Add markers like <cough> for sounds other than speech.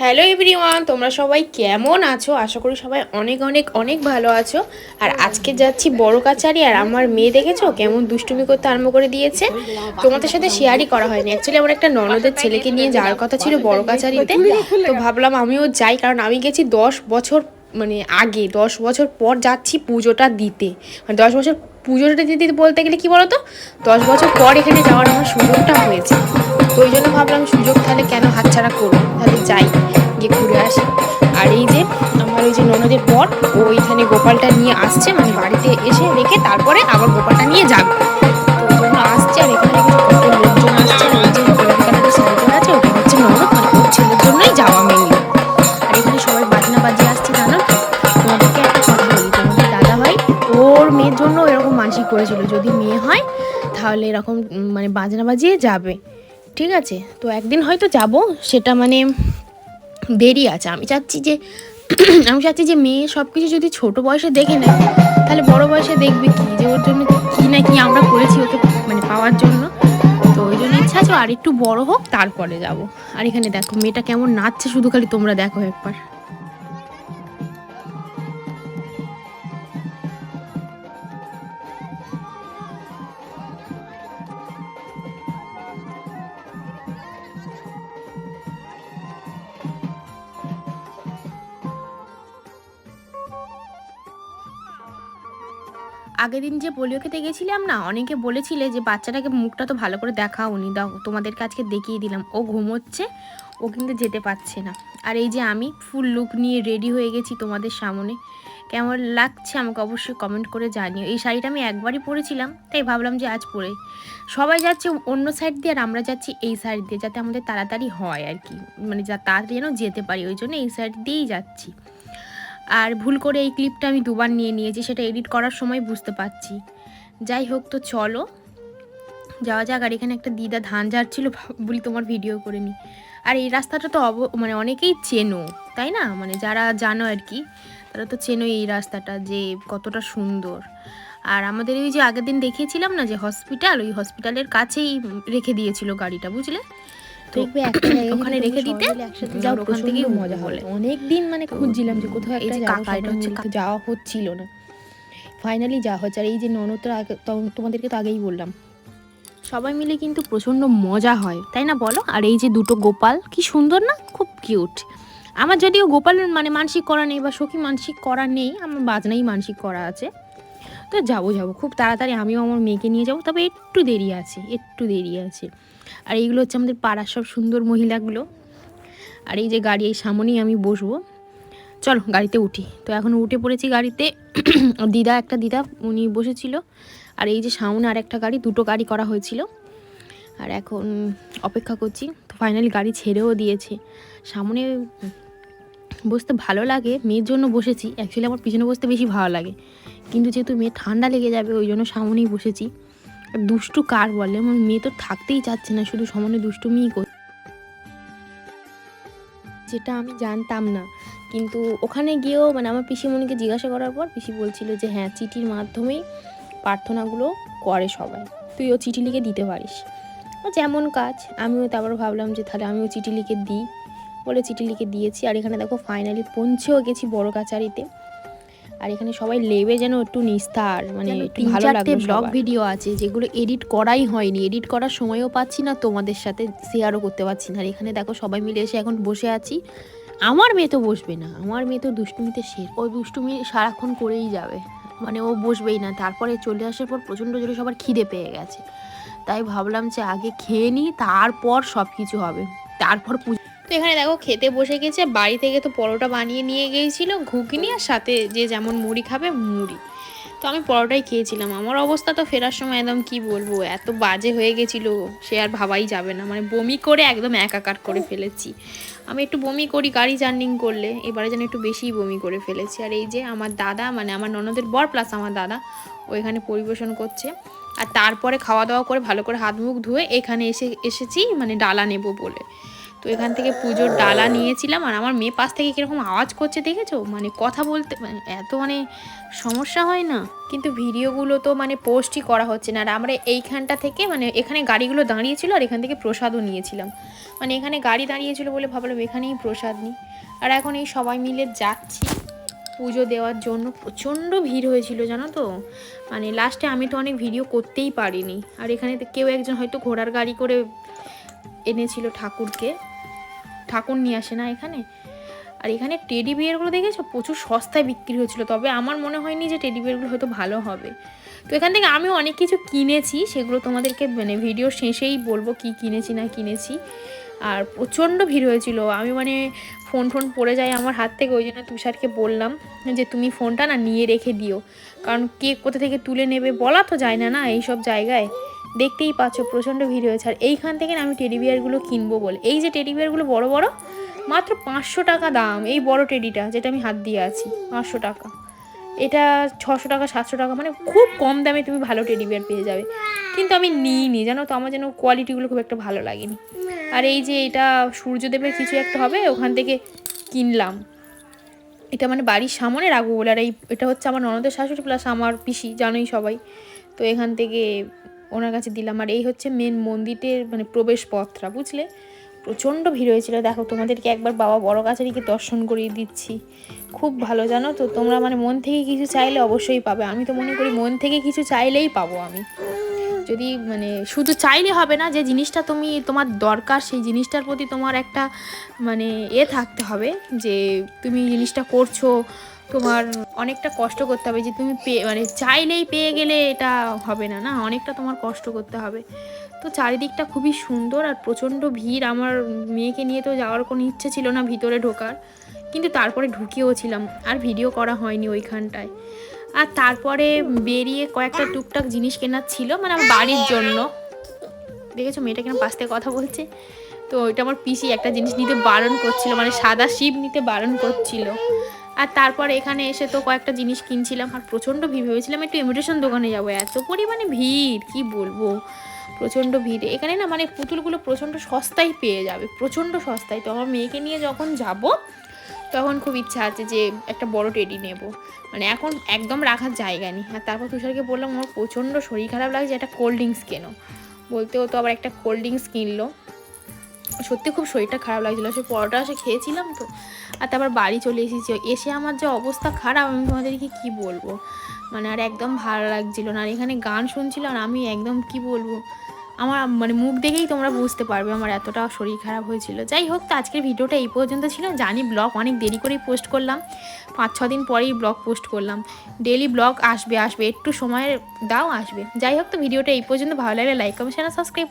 Hello everyone, তোমরা সবাই কেমন আছো? আশা করি সবাই অনেক অনেক অনেক ভালো আছো। আর আজকে যাচ্ছি বড় কাচারি আর আমার মেয়ে দেখেছ? কেমন দুষ্টুমি করতে আরম্ভ করে দিয়েছে। তোমাদের সাথে শেয়ারই করা হয়নি। অ্যাকচুয়ালি আমার একটা ননদের ছেলেকে নিয়ে যাওয়ার কথা ছিল বড় কাচারিতে তো ভাবলাম আমিও যাই, কারণ আমি গেছি দশ বছর মানে আগে, দশ বছর পর যাচ্ছি পুজোটা দিতে। মানে দশ বছর পুজোটা দিতে বলতে গেলে কি বলতো? দশ বছর পর এখানে যাওয়ার আমার সুযোগটা হয়েছে। ওই জন্য ভাবলাম সুযোগ তাহলে কেন হাতছাড়া করব? তাহলে যাই, গিয়ে ঘুরে আসি। আর এই যে আমার ওই যে ননদের পর ও ওইখানে গোপালটা নিয়ে আসছে মানে বাড়িতে এসে রেখে তারপরে আবার গোপালটা নিয়ে যাবে। করেছিল যদি মেয়ে হয়, তাহলে এরকম মানে বাজনা বাজিয়ে যাবে। ঠিক আছে? তো একদিন হয়তো যাব, সেটা মানে দেরি আছে। আমি চাচ্ছি যে, <clears throat> আমি চাচ্ছি যে মেয়ে সব কিছু যদি ছোট বয়সে দেখে নেয়, তাহলে বড় বয়সে দেখবে কি? যে ওর জন্য কি না কি আমরা করেছি ওকে মানে পাওয়ার জন্য। তো ওই জন্য ইচ্ছা আছে আর একটু বড় হোক, তারপরে যাব। আর এখানে দেখো, মেয়েটা কেমন নাচছে, শুধু খালি তোমরা দেখো একবার। আগের দিন যে পোলিও খেতে গেছিলাম না, অনেকে বলেছিলে যে বাচ্চাটাকে মুখটা তো ভালো করে দেখাওনি দাও, তোমাদেরকে আজকে দেখিয়ে দিলাম। ও ঘুমোচ্ছে, ও কিন্তু যেতে পারছে না। আর এই যে আমি ফুল লুক নিয়ে রেডি হয়ে গেছি তোমাদের সামনে। কেমন লাগছে আমাকে অবশ্যই কমেন্ট করে জানিও। এই শাড়িটা আমি একবারই পরেছিলাম, তাই ভাবলাম যে আজ পরে। সবাই যাচ্ছে অন্য সাইড দিয়ে আর আমরা যাচ্ছি এই সাইড দিয়ে, যাতে আমাদের তাড়াতাড়ি হয় আর কি। মানে যা তাড়াতাড়ি যেন যেতে পারি, ওই জন্য এই সাইড দিয়েই যাচ্ছি। আর ভুল করে এই ক্লিপটা আমি দুবার নিয়ে নিয়েছি, সেটা এডিট করার সময় বুঝতে পারছি। যাই হোক তো চলো, যাওয়া যাক। আর এখানে একটা দিদা ধান ঝাড়ছিল বলি তোমার ভিডিও করে নি। আর এই রাস্তাটা তো অব মানে অনেকেই চেনো, তাই না? মানে যারা জানো আর কি, তারা তো চেনো এই রাস্তাটা যে কতটা সুন্দর। আর আমাদের ওই যে আগের দিন দেখিয়েছিলাম না যে হসপিটাল ওই হসপিটালের কাছেই রেখে দিয়েছিল গাড়িটা, বুঝলে? তো ওখানে রেখে দিতে যাও ওখান থেকেই মজা বলে হবে। অনেক দিন মানে খুঁজছিলাম যে কোথাও একটা কাকা, এটা হচ্ছে যাওয়া হচ্ছিল না। ফাইনালি যাওয়া হচ্ছে আর এই যে ননদটা আগে তোমাদেরকে তো আগেই বললাম। সবাই মিলে কিন্তু প্রচণ্ড মজা হয় তাই না বলো? আর এই যে দুটো গোপাল কি সুন্দর না? খুব কিউট আমার যদিও গোপাল মানে মানসিক করা নেই বা সখী মানসিক করা নেই আমার বাজনাই মানসিক করা আছে। তো যাব যাব খুব তাড়াতাড়ি আমিও আমার মেয়েকে নিয়ে যাব তবে একটু দেরি আছে একটু দেরি আছে। আর এইগুলো হচ্ছে আমাদের পাড়ার সব সুন্দর মহিলাগুলো। আর এই যে গাড়ি, এই সামনেই আমি বসবো। চলো, গাড়িতে উঠি। তো এখন উঠে পড়েছি গাড়িতে। <clears throat> দিদা, একটা দিদা, উনি বসেছিল। আর এই যে সামনে আর একটা গাড়ি, দুটো গাড়ি করা হয়েছিল। আর এখন অপেক্ষা করছি। তো ফাইনালি গাড়ি ছেড়েও দিয়েছে। সামনে বসতে ভালো লাগে, মেয়ের জন্য বসেছি। অ্যাকচুয়ালি আমার পিছনে বসতে বেশি ভালো লাগে। কিন্তু যেহেতু মেয়ে ঠান্ডা লেগে যাবে, ওই জন্য সামনেই বসেছি। দুষ্টু কার বলে? আমার মেয়ে তো থাকতেই চাচ্ছে না, শুধু সামনে দুষ্টুমিই কর যেটা আমি জানতাম না। কিন্তু ওখানে গিয়েও মানে আমার পিসিমণিকে জিজ্ঞাসা করার পর পিসি বলছিল যে হ্যাঁ চিঠির মাধ্যমেই প্রার্থনাগুলো করে সবাই। তুইও চিঠি লিখে দিতে পারিস। ও যেমন কাজ, আমিও তারপর ভাবলাম যে, তাহলে আমিও চিঠি লিখে দিই। বলে চিঠি লিখে দিয়েছি। আর এখানে দেখো ফাইনালি পৌঁছেও গেছি বড় কাচারিতে আর এখানে সবাই লেবে যেন একটু নিস্তার মানে একটু ভালো ব্লগ ভিডিও আছে যেগুলো এডিট করাই হয়নি এডিট করার সময়ও পাচ্ছি না তোমাদের সাথে শেয়ারও করতে পারছি না। আর এখানে দেখো সবাই মিলে এসে এখন বসে আছি। আমার মেয়ে তো বসবে না আমার মেয়ে তো দুষ্টুমিতে শেষ। ও দুষ্টুমি সারাক্ষণ করেই যাবে মানে ও বসবেই না। তারপরে চলে আসার পর প্রচণ্ড জোরে সবার খিদে পেয়ে গেছে। তাই ভাবলাম যে আগে খেয়ে নিই তারপর সব কিছু হবে। তারপর পুজো তো এখানে দেখো খেতে বসে গেছে, বাড়ি থেকে তো পরোটা বানিয়ে নিয়ে গিয়েছিল, ঘুগনি আর সাথে যে যেমন মুড়ি খাবে মুড়ি। তো আমি পরোটাই খেয়েছিলাম, আমার অবস্থা তো ফেরার সময় একদম কি বলব, এত বাজে হয়ে গেছিল, সে আর ভাবাই যাবে না মানে বমি করে একদম একাকার করে ফেলেছি। আমি একটু বমি করি, গাড়ি জার্নিং করলে, এবারে যেন একটু বেশিই বমি করে ফেলেছি। আর এই যে আমার দাদা মানে আমার ননদের বর প্লাস আমার দাদা, ও এখানে পরিবেশন করছে। আর তারপরে খাওয়া দাওয়া করে ভালো করে হাত মুখ ধুয়ে এখানে এসে, এসেছি মানে ডালা নেব বলে। তো এখান থেকে পুজোর ডালা নিয়েছিলাম আর আমার মেয়ে পাশ থেকে কীরকম আওয়াজ করছে দেখেছ? মানে কথা বলতে মানে এত মানে সমস্যা হয় না? কিন্তু ভিডিওগুলো তো মানে পোস্টই করা হচ্ছে না। আর আমরা এইখানটা থেকে মানে এখানে গাড়িগুলো দাঁড়িয়েছিল আর এখান থেকে প্রসাদও নিয়েছিলাম। মানে এখানে গাড়ি দাঁড়িয়েছিল বলে ভাবলাম এখানেই প্রসাদ নিই। আর এখন এই সবাই মিলে যাচ্ছি পুজো দেওয়ার জন্য। প্রচণ্ড ভিড় হয়েছিল, জানো তো? মানে লাস্টে আমি তো অনেক ভিডিও করতেই পারিনি। আর এখানে কেউ একজন হয়তো ঘোড়ার গাড়ি করে এনেছিল ঠাকুরকে। ঠাকুর নিয়ে আসে না এখানে? আর এখানে টেডি বিয়ারগুলো দেখেছ? প্রচুর সস্তায় বিক্রি হয়েছিল। তবে আমার মনে হয়নি যে টেডি বিয়ারগুলো হয়তো ভালো হবে। তো এখান থেকে আমিও অনেক কিছু কিনেছি। সেগুলো তোমাদেরকে মানে ভিডিও শেষেই বলব কি কিনেছি, না কিনেছি। আর প্রচণ্ড ভিড় হয়েছিল। আমি মানে ফোন ফোন পড়ে যায় আমার হাত থেকে। ওই জন্য তুষারকে বললাম যে, তুমি ফোনটা না নিয়ে রেখে দিও। কারণ কে কোথা থেকে তুলে নেবে বলা তো যায় না না এইসব জায়গায়? দেখতেই পাচ্ছ, প্রচণ্ড ভিড় হয়েছে। আর এইখান থেকে আমি টেডি বিয়ারগুলো কিনবো বলে। এই যে টেডি বিয়ারগুলো বড় বড়, মাত্র পাঁচশো টাকা দাম। এই বড় টেডিটা যেটা আমি হাত দিয়ে আছি, পাঁচশো টাকা। এটা ছশো টাকা, সাতশো টাকা মানে খুব কম দামে তুমি ভালো টেডি বিয়ার পেয়ে যাবে। কিন্তু আমি নিইনি, জানো তো, আমার যেন কোয়ালিটিগুলো খুব একটা ভালো লাগেনি। আর এই যে এটা সূর্যদেবের কিছু একটা হবে, ওখান থেকে কিনলাম। এটা মানে বাড়ির সামনে রাখব বলে, আর এই, এটা হচ্ছে আমার ননদের শাশুড়ি প্লাস আমার পিসি, জানোই সবাই। তো এখান থেকে ওনার কাছে দিলাম। আর এই হচ্ছে মেন মন্দিরের মানে প্রবেশ পথটা বুঝলে? প্রচণ্ড ভিড় হয়েছিল। দেখো, তোমাদেরকে একবার বাবা বড় কাছারিকে দর্শন করিয়ে দিচ্ছি। খুব ভালো, জানো তো? তোমরা মানে মন থেকে কিছু চাইলে অবশ্যই পাবে। আমি তো মনে করি মন থেকে কিছু চাইলেই পাবো আমি। যদি মানে শুধু চাইলে হবে না, যে জিনিসটা তুমি, তোমার দরকার, সেই জিনিসটার প্রতি তোমার একটা মানে এ থাকতে হবে যে তুমি জিনিসটা করছ তোমার অনেকটা কষ্ট করতে হবে যে তুমি পেয়ে মানে চাইলেই পেয়ে গেলে এটা হবে না না? অনেকটা তোমার কষ্ট করতে হবে। তো চারিদিকটা খুবই সুন্দর আর প্রচণ্ড ভিড়। আমার মেয়েকে নিয়ে তো যাওয়ার কোনো ইচ্ছে ছিল না ভিতরে ঢোকার। কিন্তু তারপরে ঢুকিয়েও ছিলাম। আর ভিডিও করা হয়নি ওইখানটায়। আর তারপরে বেরিয়ে কয়েকটা টুকটাক জিনিস কেনার ছিল মানে আমার বাড়ির জন্য। দেখেছ, মেয়েটা কেন পাশ থেকে কথা বলছে? তো ওইটা আমার পিসি একটা জিনিস নিতে বারণ করছিল মানে সাদা শিব নিতে বারণ করছিল। আর তারপর এখানে এসে তো কয়েকটা জিনিস কিনছিলাম আর প্রচণ্ড ভিড় ভেবেছিলাম একটু ইমিটেশন দোকানে যাব। এত পরিমাণে ভিড়, কি বলব? প্রচণ্ড ভিড়। এখানে না মানে পুতুলগুলো প্রচণ্ড সস্তায় পেয়ে যাবে, প্রচণ্ড সস্তায়। তো আমার মেয়েকে নিয়ে যখন যাব, তখন খুব ইচ্ছা আছে যে একটা বড় টেডি নেব। মানে এখন একদম রাখার জায়গা নেই। আর তারপর তুষারকে বললাম আমার প্রচণ্ড শরীর খারাপ লাগছে, একটা কোল্ড ড্রিঙ্কস কেনো? বলতেও তো আবার একটা কোল্ড ড্রিঙ্কস কিনলো। সত্যি খুব শরীরটা খারাপ লাগছিল। সে পরোটা এসে খেয়েছিলাম তো। আর তারপর বাড়ি চলে এসেছি। এসে আমার যে অবস্থা খারাপ, আমি তোমাদেরকে কি বলব? মানে আর একদম ভালো লাগছিল না। আর এখানে গান শুনছিল আর আমি একদম কি বলব? আমার মানে মুখ দেখেই তোমরা বুঝতে পারবে আমার এতটা শরীর খারাপ হয়েছিল। যাই হোক, তো আজকের ভিডিওটা এই পর্যন্ত ছিল। জানি ব্লগ অনেক দেরি করেই পোস্ট করলাম। পাঁচ, ছ দিন পরেই ব্লগ পোস্ট করলাম। ডেলি ব্লগ আসবে আসবে। একটু সময় দাও, আসবে। যাই হোক, তো ভিডিওটা এই পর্যন্ত। ভালো লাগলে লাইক কমেন্ট সাবস্ক্রাইব